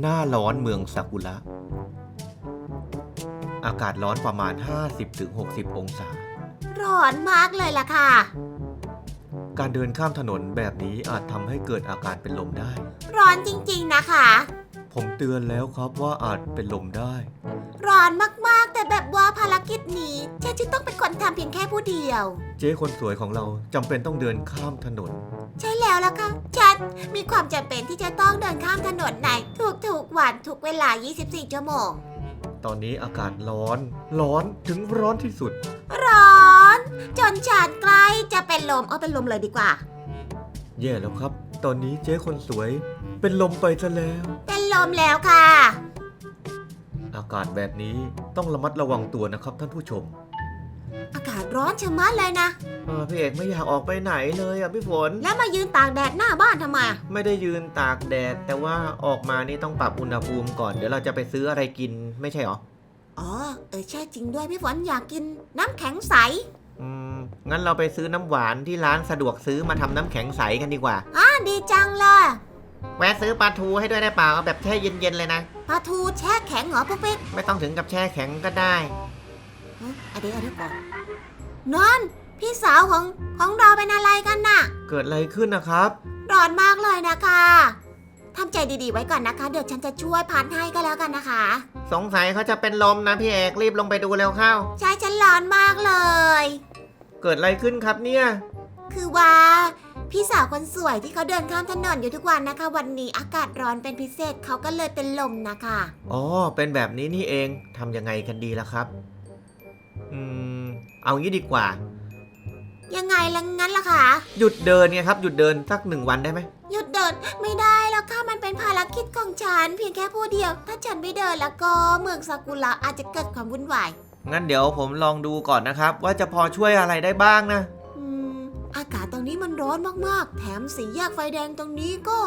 หน้าร้อนเมืองซากุระ อากาศร้อนประมาณ 50-60 องศา ร้อนมากเลยล่ะค่ะ การเดินข้ามถนนแบบนี้อาจทำให้เกิดอาการเป็นลมได้ ร้อนจริงๆนะคะ ผมเตือนแล้วครับว่าอาจเป็นลมได้ ร้อนมากๆ แต่แบบว่าภารกิจนี้ฉันจะต้องเป็นคนทำเพียงแค่ผู้เดียว เจ๊คนสวยของเราจำเป็นต้องเดินข้ามถนน ใช่แล้วล่ะค่ะ ฉันมีความจำเป็นที่จะต้องเดินข้ามถนนในทุกๆวันทุกเวลา 24 ชั่วโมง ตอนนี้อากาศร้อน ร้อนถึงร้อนที่สุด ร้อน จนฉันใกล้จะเป็นลมเอาเป็นลมเลยดีกว่า แย่แล้วครับ ตอนนี้เจ๊คนสวย เป็นลมไปซะแล้ว เป็นลมแล้วค่ะ อากาศแบบนี้ต้องระมัดระวังตัวนะครับท่านผู้ชม อากาศร้อนชะมัดเลยนะ เออพี่เอกไม่อยากออกไปไหนเลยอะพี่ฝน แล้วมายืนตากแดดหน้าบ้านทำไมไม่ได้ยืนตากแดด แต่ว่าออกมานี่ต้องปรับอุณหภูมิก่อน เดี๋ยวเราจะไปซื้ออะไรกินไม่ใช่หรอ อ๋อ เออใช่จริงด้วยพี่ฝนอยากกินน้ำแข็งใส อืม งั้นเราไปซื้อน้ำหวานที่ร้านสะดวกซื้อมาทำน้ำแข็งใสกันดีกว่า อ่าดีจังเลย แวะซื้อปลาทูให้ด้วยได้เปล่าเอาแบบแช่เย็นๆเลยนะ ปลาทูแช่แข็งเหรอปุ๊กปิ๊กไม่ต้องถึงกับแช่แข็งก็ได้เฮ้ยอะเดี๋ยวอะเดี๋ยวก่อนนอนพี่สาวของของเราเป็นอะไรกันน่ะ เกิดอะไรขึ้นนะครับ ร้อนมากเลยนะคะทำใจดีๆไว้ก่อนนะคะ เดี๋ยวฉันจะช่วยพันให้ก็แล้วกันนะคะ สงสัยเขาจะเป็นลมนะพี่เอกรีบลงไปดูเร็วเข้า ใช่ฉันร้อนมากเลย เกิดอะไรขึ้นครับเนี่ย คือว่า พี่สาวคนสวยที่เขาเดินข้ามถนนอยู่ทุกวันนะคะ วันนี้อากาศร้อนเป็นพิเศษเขาก็เลยเป็นลมนะคะ อ๋อ เป็นแบบนี้นี่เองทำยังไงกันดีล่ะครับ อืม เอางี้ดีกว่า ยังไงล่ะงั้นล่ะคะหยุดเดินไงครับ หยุดเดินสักหนึ่งวันได้ไหม หยุดเดินไม่ได้แล้วค่ะมันเป็นภารกิจของฉันเพียงแค่ผู้เดียว ถ้าฉันไม่เดินแล้วก็เมืองซากุระอาจจะเกิดความวุ่นวายงั้นเดี๋ยวผมลองดูก่อนนะครับ ว่าจะพอช่วยอะไรได้บ้างนะ อืมอากาศตรงนี้มันร้อนมากๆ แถมสีแยกไฟแดงตรงนี้ก็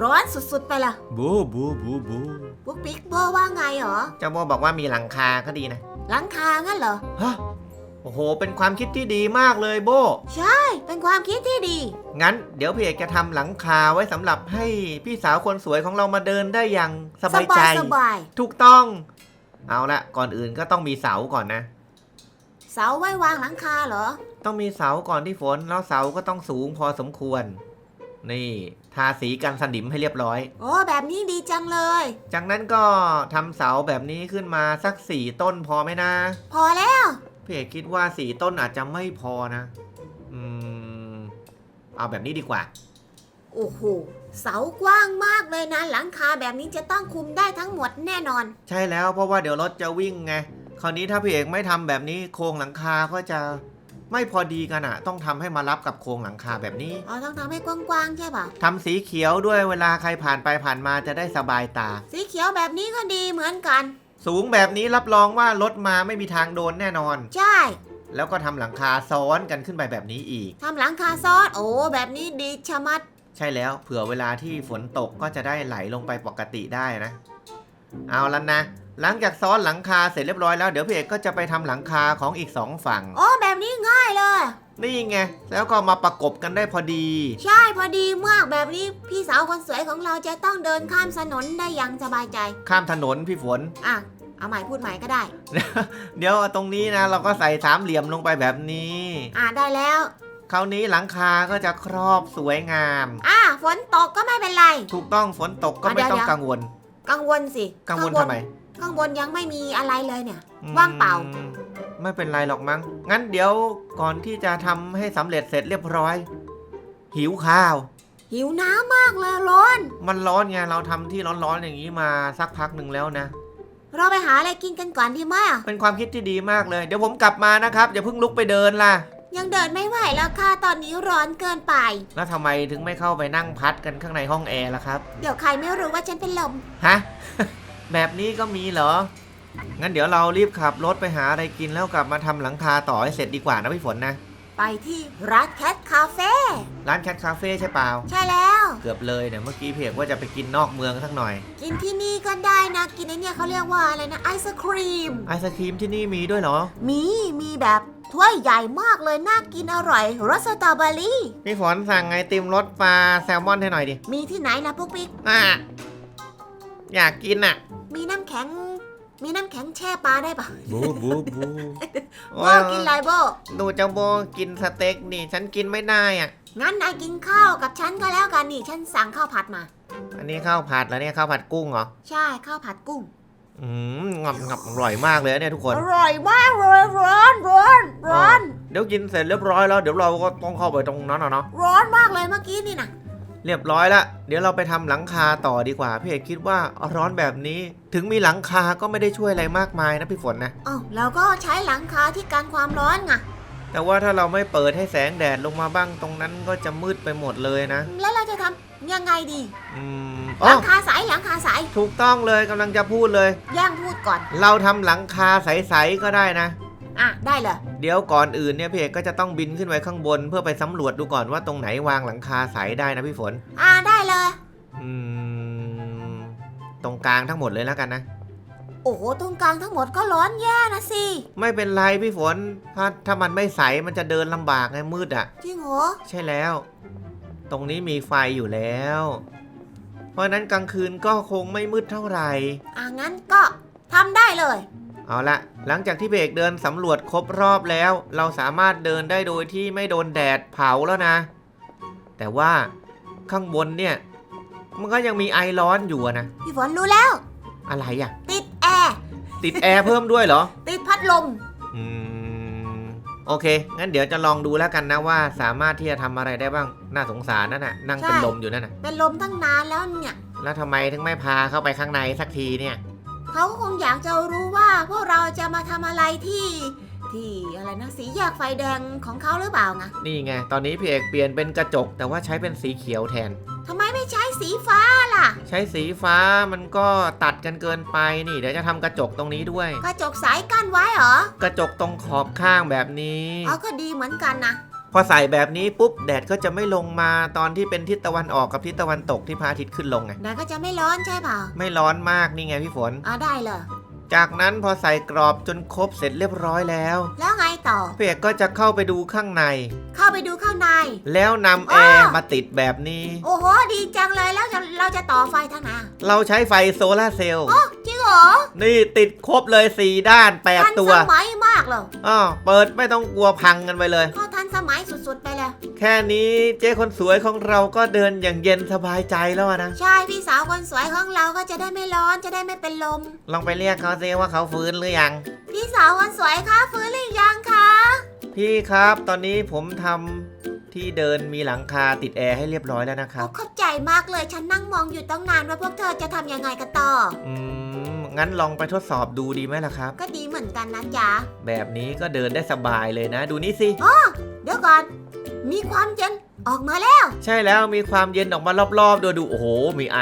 ร้อนสุดๆไปละบูบูบูบูปุ๊กปิ๊กเบอร์ว่าไงเหรอ เจ้าโมบอกว่ามีหลังคาก็ดีนะหลังคางั้นเหรอ ฮะโอ้โห เป็นความคิดที่ดีมากเลยโบ ใช่ เป็นความคิดที่ดี งั้นเดี๋ยวพี่เอกจะทำหลังคาไว้สำหรับให้พี่สาวคนสวยของเรามาเดินได้อย่างสบายใจ สบาย ถูกต้อง เอาละก่อนอื่นก็ต้องมีเสาก่อนนะๆ เสาไว้วางหลังคาเหรอ ต้องมีเสาก่อนที่ฝน แล้วเสาก็ต้องสูงพอสมควร นี่ทาสีกันสนิมให้เรียบร้อย โอ้แบบนี้ดีจังเลย จากนั้นก็ทำเสาแบบนี้ขึ้นมาสักสี่ต้นพอไหมนะ พอแล้ว พี่เอกคิดว่าสี่ต้นอาจจะไม่พอนะ อืม เอาแบบนี้ดีกว่า โอ้โหเสากว้างมากเลยนะหลังคาแบบนี้จะต้องคุมได้ทั้งหมดแน่นอน ใช่แล้วเพราะว่าเดี๋ยวรถจะวิ่งไง คราวนี้ถ้าพี่เอกไม่ทำแบบนี้โครงหลังคาก็จะไม่พอดีกันอะต้องทำให้มารับกับโครงหลังคาแบบนี้อ๋อต้องทำให้กว้างๆใช่ปะทำสีเขียวด้วยเวลาใครผ่านไปผ่านมาจะได้สบายตา สีเขียวแบบนี้ก็ดีเหมือนกัน สูงแบบนี้รับรองว่ารถมาไม่มีทางโดนแน่นอน ใช่ แล้วก็ทำหลังคาซ้อนกันขึ้นไปแบบนี้อีกทำหลังคาซ้อน โอ้แบบนี้ดีชะมัด ใช่แล้วเผื่อเวลาที่ฝนตกก็จะได้ไหลลงไปปกติได้นะ เอาแล้วนะ หลังจากซ้อนหลังคาเสร็จเรียบร้อยแล้วเดี๋ยวพี่เอกก็จะไปทำหลังคาของอีกสองฝั่งโอ้แบบนี้ง่ายเลย นี่ไง แล้วก็มาประกบกันได้พอดี ใช่พอดีมากแบบนี้พี่สาวคนสวยของเราจะต้องเดินข้ามถนนได้อย่างสบายใจ ข้ามถนนพี่ฝน อะเอาใหม่พูดใหม่ก็ได้ เดี๋ยวตรงนี้นะ เราก็ใส่สามเหลี่ยมลงไปแบบนี้ อะได้แล้วคราวนี้หลังคาก็จะครอบสวยงาม อะฝนตกก็ไม่เป็นไร ถูกต้องฝนตกก็อะไม่ต้องเดี๋ยวกังวล กังวลสิ กังวลข้าทำไม ข้างบนยังไม่มีอะไรเลยเนี่ยอืมว่างเปล่าไม่เป็นไรหรอกมั้ง งั้นเดี๋ยวก่อนที่จะทำให้สำเร็จเสร็จเรียบร้อย หิวข้าว หิวน้ำมากเลยร้อน มันร้อนไงเราทำที่ร้อนๆอย่างนี้มาสักพักหนึ่งแล้วนะ เราไปหาอะไรกินกันก่อนดีไหมอะเป็นความคิดที่ดีมากเลย เดี๋ยวผมกลับมานะครับอย่าเพิ่งลุกไปเดินล่ะ ยังเดินไม่ไหวแล้วค่ะตอนนี้ร้อนเกินไป แล้วทำไมถึงไม่เข้าไปนั่งพัดกันข้างในห้องแอร์ล่ะครับ เดี๋ยวใครไม่รู้ว่าฉันเป็นลม ฮะ แบบนี้ก็มีเหรอ งั้นเดี๋ยวเรารีบขับรถไปหาอะไรกินแล้วกลับมาทำหลังคาต่อให้เสร็จดีกว่านะพี่ฝนนะ ไปที่ร้านแคทคาเฟ่ร้านแคทคาเฟ่ใช่เปล่า ใช่แล้ว เกือบเลยเนี่ยเมื่อกี้เพกว่าจะไปกินนอกเมืองสักหน่อย กินที่นี่ก็ได้นะ กินไอเนี่ยเขาเรียกว่าอะไรนะไอศครีม ไอศครีมที่นี่มีด้วยเหรอ มีมีแบบถ้วยใหญ่มากเลยน่ากินอร่อยรสสตรอเบอรี่ พี่ฝนสั่งไอติมรสปลาแซลมอนให้หน่อยดิ มีที่ไหนนะปุ๊กปิ๊กอะ อยากกินอะ มีน้ำแข็ง มีน้ำแข็งแช่ปลาได้ปะบูบูบูโบกินอะไรโบดูเจ้าโบกินสเต็กนี่ ฉันกินไม่ได้อะ งั้นนายกินข้าวกับฉันก็แล้วกันนี่ฉันสั่งข้าวผัดมา อันนี้ข้าวผัดแล้วเนี่ยข้าวผัดกุ้งเหรอ ใช่ข้าวผัดกุ้ง อืมงับงับอร่อยมากเลยเนี่ยทุกคน อร่อยมากเลยร้อนร้อนร้อน เดี๋ยวกินเสร็จเรียบร้อยแล้วเดี๋ยวเราก็ต้องเข้าไปตรงนั้นอะเนาะ ร้อนมากเลยเมื่อกี้นี่นะ เรียบร้อยละ เดี๋ยวเราไปทำหลังคาต่อดีกว่า พี่เอกคิดว่าร้อนแบบนี้ ถึงมีหลังคาก็ไม่ได้ช่วยอะไรมากมายนะพี่ฝนนะอ้าวเราก็ใช้หลังคาที่กันความร้อนไงแต่ว่าถ้าเราไม่เปิดให้แสงแดดลงมาบ้างตรงนั้นก็จะมืดไปหมดเลยนะ แล้วเราจะทำยังไงดี อืมหอ๋อลังคาใสหลังคาใสถูกต้องเลยกำลังจะพูดเลย ย่างพูดก่อน เราทำหลังคาใสๆก็ได้นะ อะได้เลยเดี๋ยวก่อนอื่นเนี่ยพี่เอกก็จะต้องบินขึ้นไปข้างบน เพื่อไปสำรวจดูก่อนว่าตรงไหนวางหลังคาใสได้นะพี่ฝน อะได้เลย อืม ตรงกลางทั้งหมดเลยแล้วกันนะ โอ้โหตรงกลางทั้งหมดก็ร้อนแย่นะสิไม่เป็นไรพี่ฝน ถ้าถ้ามันไม่ใสมันจะเดินลำบากไงมืดอะ จริงเหรอใช่แล้ว ตรงนี้มีไฟอยู่แล้ว เพราะฉะนั้นกลางคืนก็คงไม่มืดเท่าไหร่ อะงั้นก็ทำได้เลย เอาละหลังจากที่เบรกเดินสำรวจครบรอบแล้ว เราสามารถเดินได้โดยที่ไม่โดนแดดเผาแล้วนะ แต่ว่าข้างบนเนี่ย มันก็ยังมีไอร้อนอยู่อะนะ พี่ฝนรู้แล้ว อะไรอะติดแอร์ติดแอร์เพิ่มด้วยเหรอ ติดพัดลม อืม โอเค งั้นเดี๋ยวจะลองดูแล้วกันนะว่าสามารถที่จะทำอะไรได้บ้าง น่าสงสารนั่นน่ะ นั่งเป็นใช่ ลมอยู่นั่นน่ะ เป็นลมตั้งนานแล้วเนี่ย แล้วทำไมถึงไม่พาเข้าไปข้างในสักทีเนี่ย เขาก็คงอยากจะรู้ว่าพวกเราจะมาทำอะไรที่ ที่อะไรนะสีแยกไฟแดงของเขาหรือเปล่าไงนี่ไง ตอนนี้พี่เอกเปลี่ยนเป็นกระจก แต่ว่าใช้เป็นสีเขียวแทน ทำไมไม่ใช้สีฟ้าล่ะ ใช้สีฟ้ามันก็ตัดกันเกินไปนี่เดี๋ยวจะทำกระจกตรงนี้ด้วย กระจกสายกั้นไว้เหรอ กระจกตรงขอบข้างแบบนี้ อ๋อก็ดีเหมือนกันนะ พอใส่แบบนี้ปุ๊บแดดก็จะไม่ลงมาตอนที่เป็นทิศตะวันออกกับทิศตะวันตกที่พระอาทิตย์ขึ้นลงไงแดดก็จะไม่ร้อนใช่เปล่าไม่ร้อนมากนี่ไงพี่ฝนอ๋อได้เลยจากนั้นพอใส่กรอบจนครบเสร็จเรียบร้อยแล้ว แล้วไงต่อพี่เอกก็จะเข้าไปดูข้างใน เข้าไปดูข้างใน แล้วนำแออ้ร์อมาติดแบบนี้ โอ้โห ดีจังเลยแล้วจะเราจะต่อไฟทางไหนอะเราใช้ไฟโซลาร์เซลล์จริงเหรอ นี่ติดครบเลย 4 ด้านทัน8ตัวสมัยมากเลยอ้อเปิดไม่ต้องกลัวพังกันไปเลยก็ทัน สมัยสุดๆไปเลย แค่นี้เจ๊คนสวยของเราก็เดินอย่างเย็นสบายใจแล้วอะนะ ใช่พี่สาวคนสวยของเราก็จะได้ไม่ร้อนจะได้ไม่เป็นลม ลองไปเรียกเขาซิว่าเขาฟื้นหรือยัง พี่สาวคนสวยคะฟื้นหรือยังคะพี่ครับตอนนี้ผมทำที่เดินมีหลังคาติดแอร์ให้เรียบร้อยแล้วนะครับ เข้าใจมากเลยฉันนั่งมองอยู่ตั้งนานว่าพวกเธอจะทำยังไงกันต่อ อืม งั้นลองไปทดสอบดูดีไหมล่ะครับ ก็ดีเหมือนกันนะจ๊ะ แบบนี้ก็เดินได้สบายเลยนะ ดูนี่สิ เดี๋ยวก่อน มีความเย็นออกมาแล้ว ใช่แล้วมีความเย็นออกมารอบๆดูดูโอ้โห มีไอ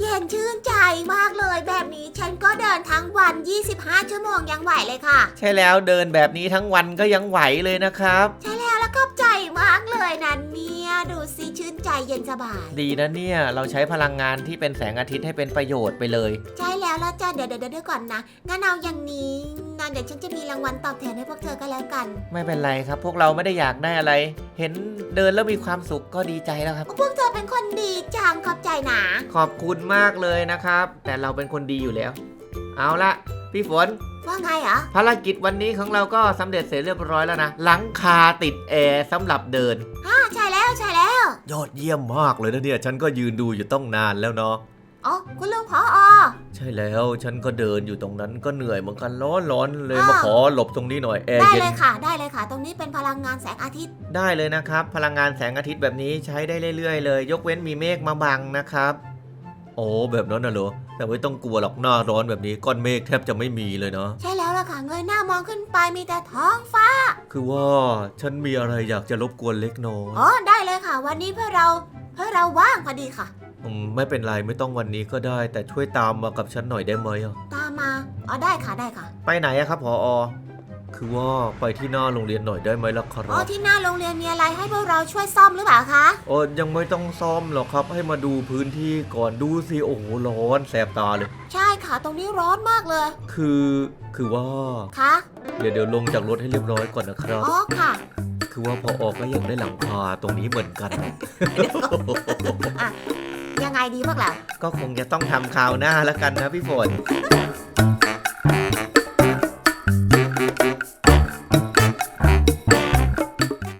เย็นชื่นใจมากเลยแบบนี้ฉันก็เดินทั้งวัน 25 ชั่วโมงยังไหวเลยค่ะ ใช่แล้วเดินแบบนี้ทั้งวันก็ยังไหวเลยนะครับ ใช่ เลยนะเนี่ย ดูสิชื่นใจเย็นสบาย ดีนะเนี่ย เราใช้พลังงานที่เป็นแสงอาทิตย์ให้เป็นประโยชน์ไปเลย ใช่แล้วแล้วจ้ะเดี๋ยวเดี๋ยวเดี๋ยวก่อนนะงั้นเอาอย่างนี้นะเดี๋ยวฉันจะมีรางวัลตอบแทนให้พวกเธอก็แล้วกัน ไม่เป็นไรครับ พวกเราไม่ได้อยากได้อะไร เห็นเดินแล้วมีความสุขก็ดีใจแล้วครับ พวกเธอเป็นคนดีจังขอบใจนะขอบคุณมากเลยนะครับ แต่เราเป็นคนดีอยู่แล้ว เอาละพี่ฝน ว่าไงเหรอภารกิจวันนี้ของเราก็สำเร็จเสร็จเรียบร้อยแล้วนะ หลังคาติดแอร์สำหรับเดินอ่า ยอดเยี่ยมมากเลยนะเนี่ย ฉันก็ยืนดูอยู่ต้องนานแล้วเนาะอ๋อคุณลุงพออใช่แล้วฉันก็เดินอยู่ตรงนั้นก็เหนื่อยเหมือนกันร้อนร้อนๆเลยอ้าวมาขอหลบตรงนี้หน่อยแอร์ได้เย็นเลยค่ะ ได้เลยค่ะ ตรงนี้เป็นพลังงานแสงอาทิตย์ ได้เลยนะครับ พลังงานแสงอาทิตย์แบบนี้ใช้ได้เรื่อยๆเลย ยกเว้นมีเมฆมาบังนะครับ โอ้แบบนั้นน่ะเหรอแต่ไม่ต้องกลัวหรอกหน้าร้อนแบบนี้ก้อนเมฆแทบจะไม่มีเลยเนาะใช่แล้วล่ะค่ะเงยหน้ามองขึ้นไปมีแต่ท้องฟ้า คือว่าฉันมีอะไรอยากจะรบกวนเล็กน้อยอ๋อได้เลยค่ะ วันนี้เพื่อเราเพื่อเราว่างพอดีค่ะอืมไม่เป็นไรไม่ต้องวันนี้ก็ได้ แต่ช่วยตามมากับฉันหน่อยได้ไหมอะตามมาอ๋อได้ค่ะได้ค่ะ ไปไหนอะครับพออ คือว่าไปที่หน้าโรงเรียนหน่อยได้ไหมล่ะครัอ๋อบ ที่หน้าโรงเรียนมีอะไรให้พวกเราช่วยซ่อมหรือเปล่าคะโอ้ยังไม่ต้องซ่อมหรอกครับ ให้มาดูพื้นที่ก่อนดูสิโอ้โหร้อนแสบตาเลย ใช่ค่ะตรงนี้ร้อนมากเลยคือคือว่า คะเดี๋ยวเดี๋ยวลงจากรถให้เรียบร้อยก่อนนะครับ อ๋อค่ะคือว่าพออก็อยากได้หลังคาตรงนี้เหมือนกันเยังไงดีพวกเราก็คงจะต้องทำคราวหน้าแล้วกันนะพี่ฝน